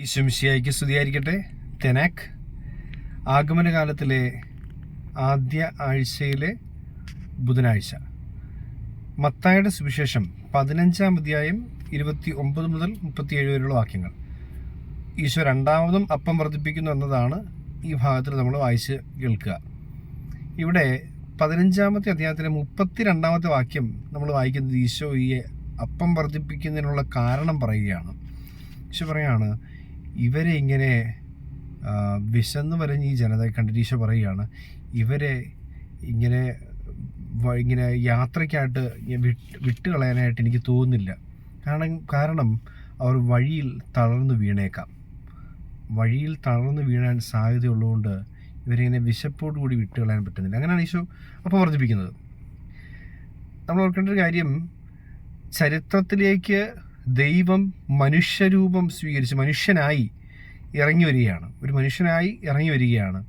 ഈശ്വമിശിയായിക്ക് സ്തുതിയായിരിക്കട്ടെ. തെനാക്ക് ആഗമനകാലത്തിലെ ആദ്യ ആഴ്ചയിലെ ബുധനാഴ്ച. മത്തായുടെ സുവിശേഷം പതിനഞ്ചാം അധ്യായം ഇരുപത്തി ഒമ്പത് മുതൽ മുപ്പത്തിയേഴ് വരെയുള്ള വാക്യങ്ങൾ. ഈശോ രണ്ടാമതും അപ്പം വർദ്ധിപ്പിക്കുന്നു എന്നതാണ് ഈ ഭാഗത്തിൽ നമ്മൾ വായിച്ച് കേൾക്കുക. ഇവിടെ പതിനഞ്ചാമത്തെ അധ്യായത്തിലെ മുപ്പത്തി രണ്ടാമത്തെ വാക്യം നമ്മൾ വായിക്കുന്നത് ഈശോ ഈ അപ്പം വർദ്ധിപ്പിക്കുന്നതിനുള്ള കാരണം പറയുകയാണ്. ഈശോ പറയാണ് ഇവരെ ഇങ്ങനെ വിശന്ന് പറഞ്ഞ് ഈ ജനതയെ കണ്ടിട്ട് പറയുകയാണ് ഇവരെ ഇങ്ങനെ ഇങ്ങനെ യാത്രയ്ക്കായിട്ട് വിട്ട് വിട്ടുകളയാനായിട്ട് എനിക്ക് തോന്നുന്നില്ല. കാരണം കാരണം അവർ വഴിയിൽ തളർന്നു വീണേക്കാം. വഴിയിൽ തളർന്നു വീഴാൻ സാധ്യതയുള്ളതുകൊണ്ട് ഇവരിങ്ങനെ വിശപ്പോടു കൂടി വിട്ടുകളയാൻ പറ്റുന്നില്ല. അങ്ങനെയാണ് ഈശോ അപ്പോൾ വർദ്ധിപ്പിക്കുന്നത്. നമ്മൾ ഓർക്കേണ്ട ഒരു കാര്യം ചരിത്രത്തിലേക്ക് ദൈവം മനുഷ്യരൂപം സ്വീകരിച്ച് മനുഷ്യനായി ഇറങ്ങി വരികയാണ് ഒരു മനുഷ്യനായി ഇറങ്ങി വരികയാണ്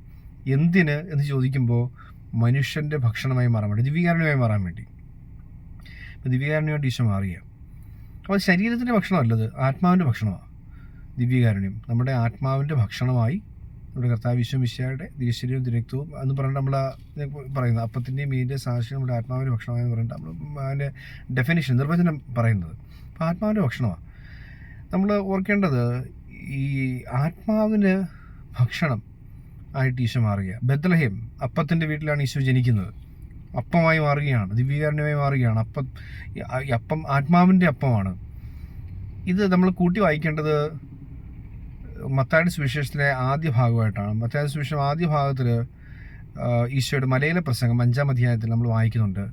എന്തിന് എന്ന് ചോദിക്കുമ്പോൾ മനുഷ്യന്റെ ഭക്ഷണമായി മാറാൻ വേണ്ടി ദിവ്യകാരുണ്യമായി മാറാൻ വേണ്ടി. ദിവ്യകാരുണ്യമായിട്ട് ഈശോ മാറിയ. അപ്പോൾ ശരീരത്തിന്റെ ഭക്ഷണമല്ലത് ആത്മാവിന്റെ ഭക്ഷണമാണ് ദിവ്യകാരുണ്യം നമ്മുടെ ആത്മാവിന്റെ ഭക്ഷണമായി നമ്മുടെ കർത്താവ് വിശ്വമിശയുടെ ദിശരീരവും ദിനക്തവും എന്ന് പറഞ്ഞാൽ നമ്മൾ പറയുന്നത്. അപ്പത്തിന്റെയും മീനിന്റെ സാക്ഷ്യം നമ്മുടെ ആത്മാവിന്റെ ഭക്ഷണമായെന്ന് പറഞ്ഞിട്ട് നമ്മൾ അതിന്റെ ഡെഫിനിഷൻ നിർവചനം പറയുന്നത്. അപ്പോൾ ആത്മാവിന്റെ ഭക്ഷണമാണ് നമ്മൾ ഓർക്കേണ്ടത് ഈ ആത്മാവിന് ഭക്ഷണം ആയിട്ട് ഈശോ മാറുക ബദ്ലഹേം അപ്പത്തിന്റെ വീട്ടിലാണ് ഈശോ ജനിക്കുന്നത്. അപ്പമായി മാറുകയാണ് ദിവ്യകാരണമായി മാറുകയാണ്. അപ്പം അപ്പം ആത്മാവിന്റെ അപ്പമാണ്. ഇത് നമ്മൾ കൂട്ടി വായിക്കേണ്ടത് മത്തായുടെ സുവിശേഷത്തിലെ ആദ്യ ഭാഗമായിട്ടാണ്. മത്തായുടെ സുവിശേഷം ആദ്യ ഭാഗത്തിൽ ഈശോയുടെ മലയിലെ പ്രസംഗം അഞ്ചാം അധ്യായത്തിൽ നമ്മൾ വായിക്കുന്നുണ്ട്.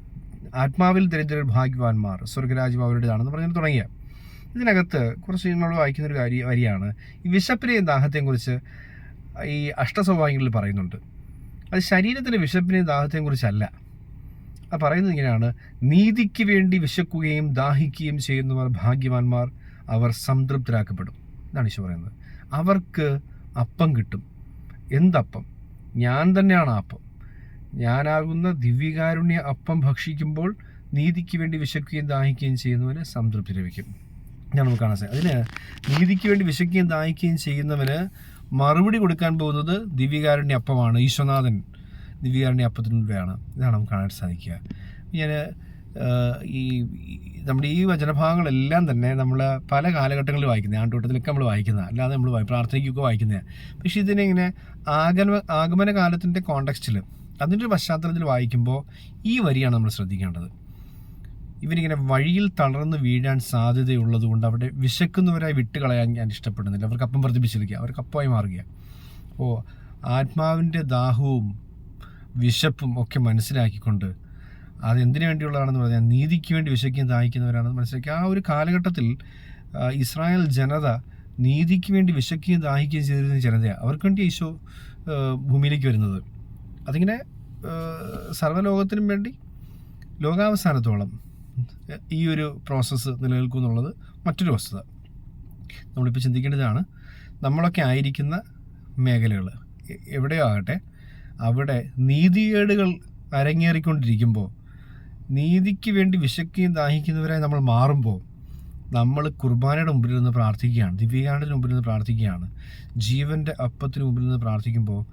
ആത്മാവിൽ ദരിദ്രർ ഭാഗ്യവാന്മാർ സ്വർഗരാജ്യം അവരുടേതാണെന്ന് പറഞ്ഞു തുടങ്ങിയ. ഇതിനകത്ത് കുറച്ച് നമ്മൾ വായിക്കുന്നൊരു കാര്യ വരിയാണ്. ഈ വിശപ്പിനെയും ദാഹത്തെയും കുറിച്ച് ഈ അഷ്ടസ്വഭാവങ്ങളിൽ പറയുന്നുണ്ട്. അത് ശരീരത്തിന്റെ വിശപ്പിനെയും ദാഹത്തെയും കുറിച്ചല്ല. അത് പറയുന്നത് ഇങ്ങനെയാണ്. നീതിക്ക് വേണ്ടി വിശക്കുകയും ദാഹിക്കുകയും ചെയ്യുന്നവർ ഭാഗ്യവാന്മാർ അവർ സംതൃപ്തരാക്കപ്പെടും. ഇതാണ് ഈശോ പറയുന്നത്. അവർക്ക് അപ്പം കിട്ടും. എന്തപ്പം? ഞാൻ തന്നെയാണ് അപ്പം. ഞാനാകുന്ന ദിവ്യകാരുണ്യ അപ്പം ഭക്ഷിക്കുമ്പോൾ നീതിക്ക് വേണ്ടി വിശക്കുകയും ദാഹിക്കുകയും ചെയ്യുന്നവന് സംതൃപ്തി ലഭിക്കും. ഞാൻ നമുക്ക് കാണാൻ സാധിക്കും അതിന് നീതിക്ക് വേണ്ടി വിശക്കുകയും ദാഹിക്കുകയും ചെയ്യുന്നവന് മറുപടി കൊടുക്കാൻ പോകുന്നത് ദിവ്യകാരുണ്യ അപ്പമാണ്. ഈശ്വനാഥൻ ദിവ്യകാരുണ്യ അപ്പത്തിലൂടെയാണ് ഇതാണ് നമുക്ക് കാണാൻ സാധിക്കുക. ഞാൻ ഈ നമ്മുടെ ഈ വചനഭാഗങ്ങളെല്ലാം തന്നെ നമ്മൾ പല കാലഘട്ടങ്ങളിൽ വായിക്കുന്നത് ആണ്ടോട്ടത്തിലൊക്കെ നമ്മൾ വായിക്കുന്നത്. അല്ലാതെ നമ്മൾ പ്രാർത്ഥനയ്ക്കൊക്കെ വായിക്കുന്നത്. പക്ഷേ ഇതിനെ ഇങ്ങനെ ആഗമ ആഗമന കാലത്തിന്റെ കോണ്ടക്സ്റ്റിൽ അതിന്റെ പശ്ചാത്തലത്തിൽ വായിക്കുമ്പോൾ ഈ വരിയാണ് നമ്മൾ ശ്രദ്ധിക്കേണ്ടത്. ഇവരിങ്ങനെ വഴിയിൽ തളർന്ന് വീഴാൻ സാധ്യതയുള്ളത് കൊണ്ട് അവിടെ വിശക്കുന്നവരായി വിട്ടുകളയാൻ ഞാൻ ഇഷ്ടപ്പെടുന്നില്ല. അവർക്ക് അപ്പം വർദ്ധിപ്പിച്ചിരിക്കുക. അവർക്ക് അപ്പമായി മാറുക അപ്പോൾ ആത്മാവിന്റെ ദാഹവും വിശപ്പും ഒക്കെ മനസ്സിലാക്കിക്കൊണ്ട് അതെന്തിനു വേണ്ടിയുള്ളതാണെന്ന് പറഞ്ഞാൽ നീതിക്ക് വേണ്ടി വിശക്കുകയും ദാഹിക്കുന്നവരാണെന്ന് മനസ്സിലാക്കി. ആ ഒരു കാലഘട്ടത്തിൽ ഇസ്രായേൽ ജനത നീതിക്ക് വേണ്ടി വിശക്കുകയും ദാഹിക്കുകയും ചെയ്തിരുന്ന ജനതയാണ് അവർക്ക് വേണ്ടി ഈശോ ഭൂമിയിലേക്ക് വരുന്നത്. അതിങ്ങനെ സർവലോകത്തിനും വേണ്ടി ലോകാവസാനത്തോളം ഈ ഒരു പ്രോസസ്സ് നിലനിൽക്കും എന്നുള്ളത് മറ്റൊരു വസ്തുത. നമ്മളിപ്പോൾ ചിന്തിക്കേണ്ടതാണ് നമ്മളൊക്കെ ആയിരിക്കുന്ന മേഖലകൾ എവിടെയോ ആകട്ടെ അവിടെ നീതികേടുകൾ അരങ്ങേറിക്കൊണ്ടിരിക്കുമ്പോൾ നീതിക്ക് വേണ്ടി വിശക്കുകയും ദാഹിക്കുന്നവരായി നമ്മൾ മാറുമ്പോൾ നമ്മൾ കുർബാനയുടെ മുമ്പിൽ നിന്ന് പ്രാർത്ഥിക്കുകയാണ് ദിവ്യകാരണത്തിന് മുമ്പിൽ നിന്ന് പ്രാർത്ഥിക്കുകയാണ് ജീവന്റെ അപ്പത്തിന് മുമ്പിൽ നിന്ന് പ്രാർത്ഥിക്കുമ്പോൾ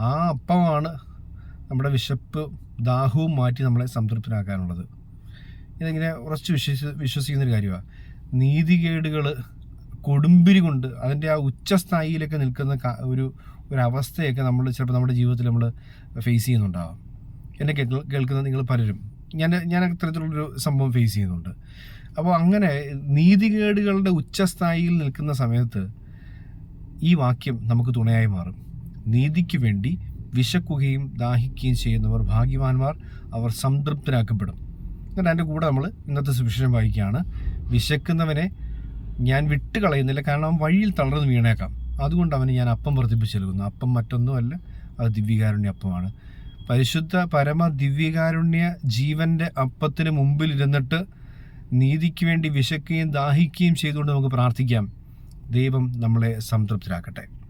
ആ അപ്പമാണ് നമ്മുടെ വിശപ്പ് ദാഹവും മാറ്റി നമ്മളെ സംതൃപ്തരാക്കാനുള്ളത് ഇതിങ്ങനെ ഉറച്ച് വിശ്വസി വിശ്വസിക്കുന്നൊരു കാര്യമാണ് നീതികേടുകൾ കൊടുമ്പിരി കൊണ്ട് അതിന്റെ ആ ഉച്ചസ്ഥായിയിലൊക്കെ നിൽക്കുന്ന ഒരു ഒരു അവസ്ഥയൊക്കെ നമ്മൾ ചിലപ്പോൾ നമ്മുടെ ജീവിതത്തിൽ നമ്മൾ ഫേസ് ചെയ്യുന്നുണ്ടാവാം. എന്നെ കേൾക്കുന്ന നിങ്ങൾ പലരും ഞാൻ ഞാൻ അത്തരത്തിലുള്ളൊരു സംഭവം ഫേസ് ചെയ്യുന്നുണ്ട്. അപ്പോൾ അങ്ങനെ നീതികേടുകളുടെ ഉച്ചസ്ഥായിയിൽ നിൽക്കുന്ന സമയത്ത് ഈ വാക്യം നമുക്ക് തുണയായി മാറും. നീതിക്ക് വേണ്ടി വിശക്കുകയും ദാഹിക്കുകയും ചെയ്യുന്നവർ ഭാഗ്യവാന്മാർ അവർ സംതൃപ്തരാക്കപ്പെടും. എന്നിട്ട് അതിന്റെ കൂടെ നമ്മൾ ഇന്നത്തെ സുവിശേഷം വായിക്കുകയാണ്. വിശക്കുന്നവനെ ഞാൻ വിട്ട് കളയുന്നില്ല കാരണം അവൻ വഴിയിൽ തളർന്ന് വീണേക്കാം. അതുകൊണ്ട് അവന് ഞാൻ അപ്പം വർദ്ധിപ്പിച്ച് നൽകുന്നു. അപ്പം മറ്റൊന്നുമല്ല അത് ദിവ്യകാരുണ്യ അപ്പമാണ്. പരിശുദ്ധ പരമ ദിവ്യകാരുണ്യ ജീവന്റെ അപ്പത്തിന് മുമ്പിൽ ഇരുന്നിട്ട് നീതിക്ക് വേണ്ടി വിശക്കുകയും ദാഹിക്കുകയും ചെയ്തുകൊണ്ട് നമുക്ക് പ്രാർത്ഥിക്കാം. ദൈവം നമ്മളെ സംതൃപ്തരാക്കട്ടെ.